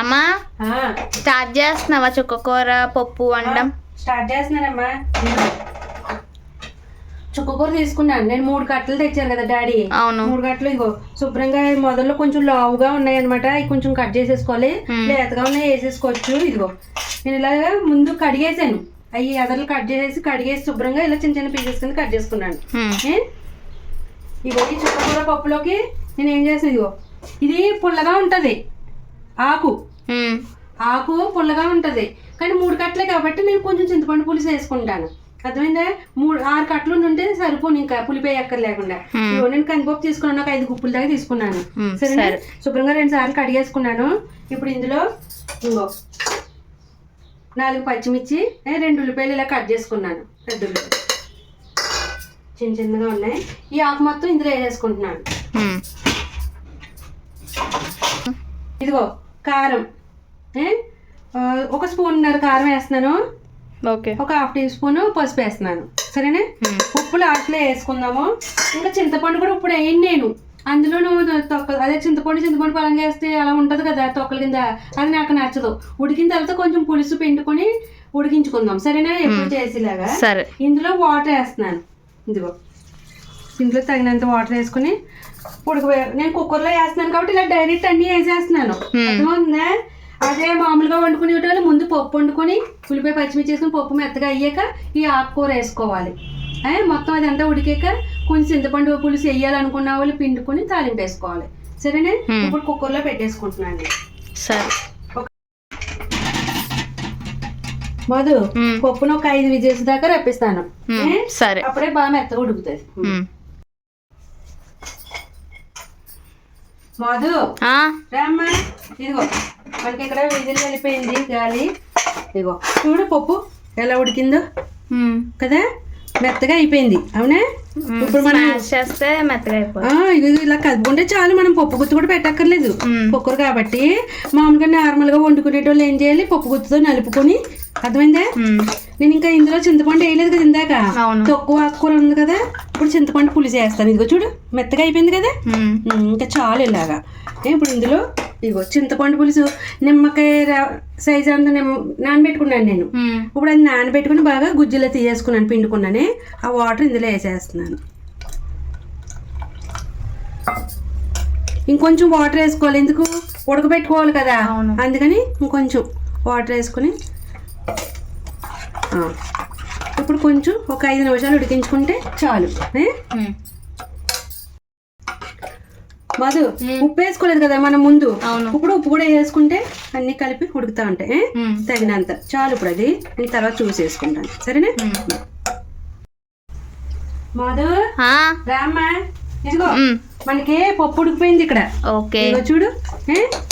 అమ్మా స్టార్ట్ చేస్తున్నావా? చుక్కకూర పప్పు వండడం స్టార్ట్ చేస్తున్నానమ్మా. చుక్కకూర తీసుకున్నాను నేను మూడు కట్టలు తెచ్చాను కదా డాడీ. అవును. మూడు కట్టలు ఇగో. శుభ్రంగా మొదలు కొంచెం లావుగా ఉన్నాయి అనమాట కొంచెం కట్ చేసేసుకోవాలి. లేతగా ఉన్నాయి వేసేసుకోవచ్చు. ఇదిగో. నేను ఇలాగా ముందు కడిగేసాను అవి ఎదర్లు కట్ చేసేసి కడిగేసి శుభ్రంగా ఇలా చిన్న చిన్న పీసెస్ కింద కట్ చేసుకున్నాను? ఇగో ఈ చుక్కకూర పప్పులోకి నేను ఏం చేస్తాను ఇదిగో. ఇది పుల్లగా ఉంటది. ఆకు. ఆకు పుల్లగా ఉంటది. కానీ మూడు కట్టలే కాబట్టి నేను కొంచెం చింతపండు పులుసు వేసుకుంటాను. అర్థమైందా? మూడు ఆరు కట్టలు ఉంటే సరిపోను ఇంకా పులిపోయి ఎక్కర్ లేకుండా నేను కందిపప్పు తీసుకున్నాను ఒక ఐదు గుప్పుల దాకా తీసుకున్నాను. సరే. శుభ్రంగా రెండు సార్లు కడిగేసుకున్నాను ఇప్పుడు ఇందులో ఇంకో నాలుగు పచ్చిమిర్చి రెండు ఉల్లిపాయలు ఇలా కట్ చేసుకున్నాను. పెద్ద ఉల్లిపాయలు. చిన్న చిన్నగా ఉన్నాయి. ఈ ఆకు మొత్తం ఇందులో వేసేసుకుంటున్నాను. ఇదిగో కారం. ఒక స్పూన్నర కారం వేస్తున్నాను. ఓకే. ఒక హాఫ్ టీ స్పూన్ పసుపు వేస్తున్నాను. సరేనా. ఉప్పు లాస్ట్లో వేసుకుందాము. ఇంకా చింతపండు కూడా ఇప్పుడు వేయండి నేను. అందులో నువ్వు తొక్క అదే చింతపండు చింతపండు పలంగా వేస్తే అలా ఉంటుంది కదా తొక్కల కింద. అది నాకు నచ్చదు. ఉడికిన తర్వాత కొంచెం పులుసు పిండుకొని ఉడికించుకుందాం. సరేనా? ఎప్పుడు చేసేలాగా? సరే. ఇందులో వాటర్ వేస్తున్నాను. ఇదిగో. ఇందులో తగినంత వాటర్ వేసుకుని ఉడక నేను కుక్కర్లో వేస్తున్నాను కాబట్టి ఇలా డైరెక్ట్ అన్ని వేసేస్తున్నాను. Hmm. అర్థమవుతుందా? అదే మామూలుగా వండుకునే వాళ్ళు ముందు పప్పు వండుకొని ఉల్లిపాయ పచ్చిమిర్చి వేసుకుని పప్పు మెత్తగా అయ్యాక ఈ ఆకుకూర వేసుకోవాలి. మొత్తం అది అంతా ఉడికాక కొంచెం చింతపండు పులుసు వేయాలనుకున్న వాళ్ళు పిండుకొని తాలింపు వేసుకోవాలి. సరేనా? Hmm. ఇప్పుడు కుక్కర్లో పెట్టేసుకుంటున్నాను నేను. సరే. మధు Hmm. పప్పును ఒక ఐదు విజిల్స్ దాకా రప్పిస్తాను? సరే. అప్పుడే బాగా మెత్తగా ఉడుకుతుంది మధు. రామ్మా. ఇదిగో. మనకి ఇక్కడ విజిల్ వెళ్ళిపోయింది గాలి. ఇదిగో. చూడు పప్పు ఎలా ఉడికిందో. కదా? మెత్తగా అయిపోయింది. అవునా. ఇప్పుడు మనం చేస్తే మెత్తగా ఇది ఇలా కలుపుకుంటే చాలు. మనం పప్పు గుత్తు కూడా పెట్టక్కర్లేదు. కుక్కర్ కాబట్టి. మామూలుగా నార్మల్గా వండుకునేటోళ్ళు ఏం చేయాలి? పప్పు గుత్తుతో నలుపుకొని. అర్థమైందా. నేను ఇంకా ఇందులో చింతపండు వేయలేదు కదా ఇందాక. తక్కువ ఆకుకూర ఉంది కదా? ఇప్పుడు చింతపండు పులుసు వేస్తాను ఇదిగో చూడు మెత్తగా అయిపోయింది కదా? ఇంకా చాలు ఇలాగా. ఇప్పుడు ఇందులో ఇదిగో చింతపండు పులుసు నిమ్మకాయ సైజ్ అంత నిమ్మ నానబెట్టుకున్నాను నేను. ఇప్పుడు అది నానబెట్టుకుని బాగా గుజ్జులో తీసేసుకున్నాను పిండుకున్నానే. ఆ వాటర్ ఇందులో వేసేస్తున్నాను. ఇంకొంచెం వాటర్ వేసుకోవాలి. ఎందుకు? ఉడకబెట్టుకోవాలి కదా. అందుకని ఇంకొంచెం వాటర్ వేసుకుని. ఇప్పుడు కొంచెం ఒక ఐదు నిమిషాలు ఉడికించుకుంటే చాలు. మధు. ఉప్పు వేసుకోలేదు కదా మనం ముందు. ఇప్పుడు ఉప్పు కూడా వేసుకుంటే అన్ని కలిపి ఉడుకుతా ఉంటాయి. తగినంత చాలు ఇప్పుడు అది నేను తర్వాత చూసి వేసుకుంటాను సరేనా. మధు రామ్మా ఇదిగో. మనకి పప్పు ఉడికిపోయింది ఇక్కడ ఇదిగో చూడు?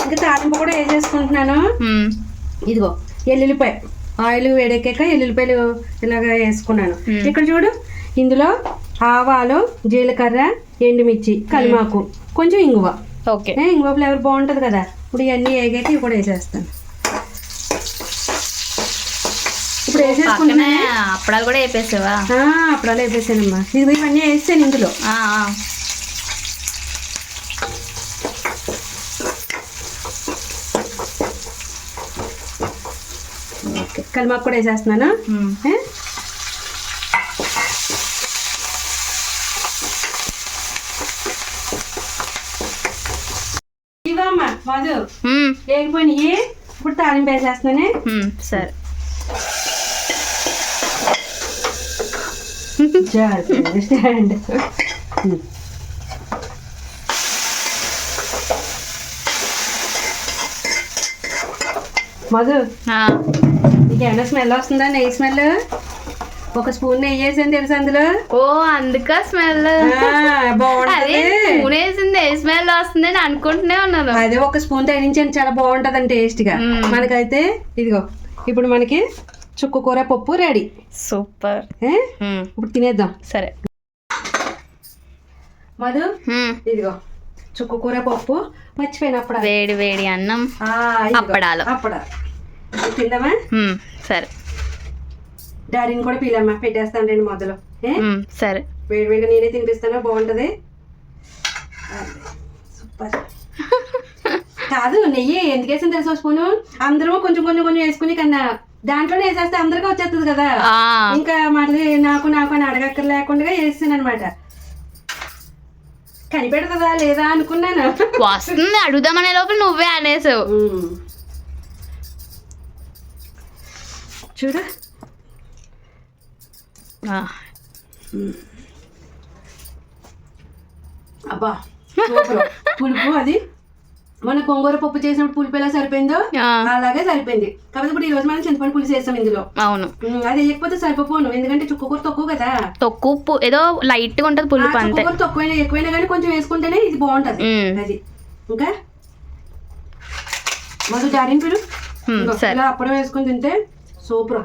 ఇంకా తాలింపు కూడా వేసేసుకుంటున్నాను. ఇదిగో ఎల్లుల్లిపాయ ఆయిల్ వేడెక్కాక ఎల్లుల్లిపాయలు ఇలాగ వేసుకున్నాను. ఇక్కడ చూడు ఇందులో ఆవాలు జీలకర్ర ఎండుమిర్చి కలిమాకు కొంచెం ఇంగువ. ఓకే. ఇంగువ ఫ్లేవర్ బాగుంటుంది కదా? ఇప్పుడు ఇవన్నీ వేగాక ఇవి కూడా వేసేస్తాను. ఇప్పుడు వేసేసుకుంటున్నా అప్పడాలు కూడా వేపేసావా? అప్పుడు అలా వేసేసానమ్మా. ఇది ఇవన్నీ వేసాను ఇందులో ఆ, ఆ. ఓకే కలిమాకు కూడా వేసేస్తున్నాను? ఇవమ్మా మధు ఇప్పుడు తాలింపు వేసేస్తున్నానే? హ్మ్. సరే. స్టాండ్ మధు ఏమైనా స్మెల్ వస్తుందా? నెయ్యి స్మెల్ ఒక స్పూన్ నెయ్యి వేసాను తెలుసు అందులో? ఓ అందుక స్మెల్ బాగుంటది. నూనె వేసింది ఏ స్మెల్ వస్తుందని అనుకుంటూనే ఉన్నాను. అదే ఒక స్పూన్ తగిలించాను చాలా బాగుంటది టేస్ట్గా. మనకైతే ఇదిగో ఇప్పుడు మనకి చుక్క కూర పప్పు రెడీ. సూపర్. ఇప్పుడు తినేద్దాం. సరే. మధు. ఇదిగో చుక్క కూర పప్పు మర్చిపోయిన అప్పుడు వేడి వేడి అన్నం అప్పడాలు. అప్పడాలు. తిందామా. సరే. డాడీని కూడా పీలమ్మా పెట్టేస్తాను రెండు మొదలు. సరే. వేడి వేడిగా నేనే తినిపిస్తాను? బాగుంటది. సూపర్. కాదు నెయ్యి ఎందుకు వేసింది తెలుసా స్పూను? అందరూ కొంచెం కొంచెం కొంచెం వేసుకుని కన్నా దాంట్లోనే వేసేస్తే అందరికీ వచ్చేస్తుంది కదా. ఇంకా మళ్ళీ నాకు నాకు అని అడగక్కర్ లేకుండా వేసాను అనమాట కనిపెడుతుందా లేదా అనుకున్నాను. వస్తుంది అడుగుదామనే లోపల నువ్వే అనేసావు. చూడు. అబ్బా పులుపు అది. మన కొంగూర పప్పు చేసినప్పుడు పులుపు ఎలా సరిపోయిందో అలాగే సరిపోయింది. కాబట్టి ఇప్పుడు ఈ రోజు మనం చింతపండు పులుసు వేస్తాం ఇందులో. అవును. అది వేయకపోతే సరిపోను ఎందుకంటే చుక్కకూర తక్కువ కదా. తక్కువ ఏదో లైట్గా ఉంటది పులుపు అంతే. తక్కువైనా ఎక్కువైనా కానీ కొంచెం వేసుకుంటేనే ఇది బాగుంటది. అది. ఇంకా? మధు జారిన పిలు. అప్పడం వేసుకుని తింటే సూపర్